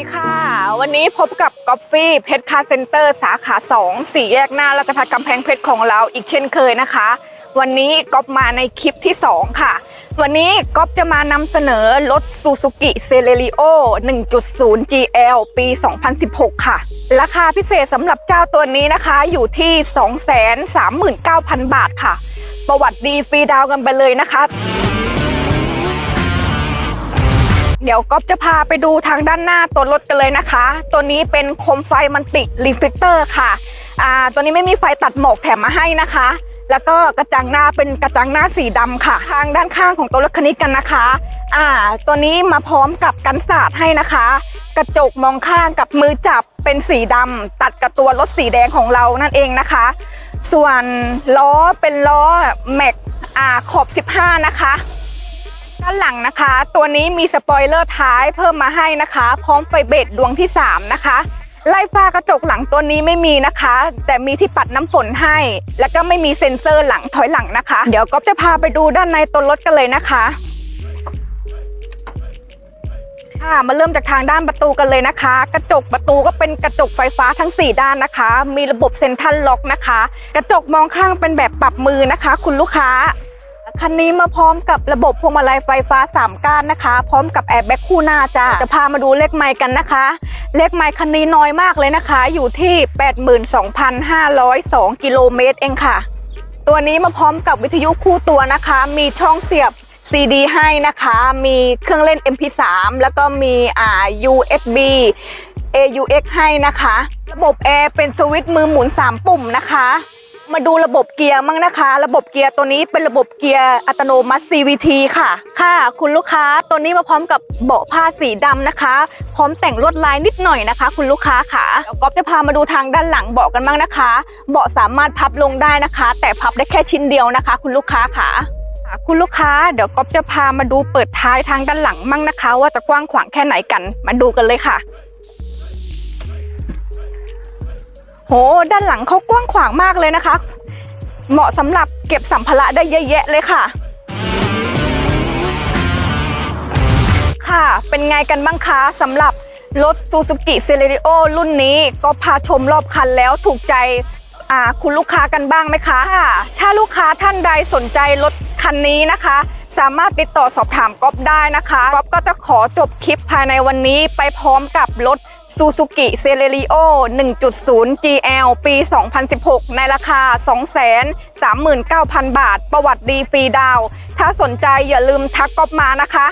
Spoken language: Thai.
ีค่ะ วันนี้พบกับกอฟฟี่เพชรคาเซ็นเตอร์สาขา 2 สี่แยกหน้าราชพัฒกำแพงเพชรของเราอีกเช่นเคยนะคะ วันนี้ก๊อฟมาในคลิปที่ 2 ค่ะ วันนี้ก๊อฟจะมานำเสนอรถ Suzuki c e l e r i o 1.0 GL ปี 2016 ค่ะ ราคาพิเศษสำหรับเจ้าตัวนี้นะคะอยู่ที่ 239,000 บาทค่ะ ประวัติดีฟรีดาวกันไปเลยนะคะ เดี๋ยวก๊อฟจะพาไปดูทางด้านหน้าตัวรถกันเลยนะคะ ตัวนี้เป็นโคมไฟมันติรีฟกเตอร์ค่ะอ่าตัวนี้ไม่มีไฟตัดหมอกแถมมาให้นะคะ แล้วก็กระจังหน้าเป็นกระจังหน้าสีดำค่ะ ทางด้านข้างของตัวรถคันนี้กันนะคะอ่าตัวนี้มาพร้อมกับกันสาดให้นะคะ กระจกมองข้างกับมือจับเป็นสีดำตัดกับตัวรถสีแดงของเรานั่นเองนะคะ ส่วนล้อเป็นล้อแม็กอ่าขอบ 15 นะคะ ด้านหลังนะคะ ตัวนี้มีสปอยเลอร์ท้ายเพิ่มมาให้นะคะ พร้อมไฟเบรดดวงที่ 3 นะคะ ไล่ฟ้ากระจกหลังตัวนี้ไม่มีนะคะ แต่มีที่ปัดน้ำฝนให้ แล้วก็ไม่มีเซ็นเซอร์หลังถอยหลังนะคะ เดี๋ยวก๊อฟจะพาไปดูด้านในตัวรถกันเลยนะคะค่ะมาเริ่มจากทางด้านประตูกันเลยนะคะ กระจกประตูก็เป็นกระจกไฟฟ้าทั้ง 4 ด้านนะคะ มีระบบเซ็นทรัลล็อกนะคะ กระจกมองข้างเป็นแบบปรับมือนะคะ คุณลูกค้า คันนี้มาพร้อมกับระบบพวงมาลัยไฟฟ้า 3 ก้านนะคะ พร้อมกับแอร์แบ็คคู่หน้าจ้าจะพามาดูเลขไมค์กันนะคะ เลขไมค์คันนี้น้อยมากเลยนะคะ อยู่ที่ 82,502 กิโลเมตรเองค่ะ ตัวนี้มาพร้อมกับวิทยุคู่ตัวนะคะ มีช่องเสียบ CD ให้นะคะ มีเครื่องเล่น MP3 แล้วก็มีอ่า USB AUX ให้นะคะ ระบบแอร์เป็นสวิตช์มือหมุน 3 ปุ่มนะคะ มาดูระบบเกียร์มั่งนะคะ ระบบเกียร์ตัวนี้เป็นระบบเกียร์อัตโนมัติ CVT ค่ะ ค่ะ คุณลูกค้าตัวนี้มาพร้อมกับเบาะผ้าสีดำนะคะ พร้อมแต่งลวดลายนิดหน่อยนะคะ คุณลูกค้าค่ะเดี๋ยวก๊อฟจะพามาดูทางด้านหลังเบาะกันบ้างนะคะ เบาะสามารถพับลงได้นะคะ แต่พับได้แค่ชิ้นเดียวนะคะ คุณลูกค้าค่ะค่ะคุณลูกค้าเดี๋ยวก๊อฟจะพามาดูเปิดท้ายทางด้านหลังมั่งนะคะ ว่าจะกว้างขวางแค่ไหนกัน มาดูกันเลยค่ะ โห ด้านหลังเขากว้างขวางมากเลยนะคะ เหมาะสำหรับเก็บสัมภาระได้เยอะแยะเลยค่ะ ค่ะ เป็นไงกันบ้างคะสำหรับรถ Suzuki c e l e r i o รุ่นนี้ก็พาชมรอบคันแล้วถูกใจคุณลูกค้ากันบ้างไหมคะค่ะถ้าลูกค้าท่านใดสนใจรถคันนี้นะคะ สามารถติดต่อสอบถามก๊อฟได้นะคะก๊อฟก็จะขอจบคลิปภายในวันนี้ไปพร้อมกับรถ Suzuki c e l e r i o 1.0 GL ปี 2016 ในราคา 239,000 บาท ประวัติดีฟรีดาว ถ้าสนใจอย่าลืมทักก๊อปมานะคะ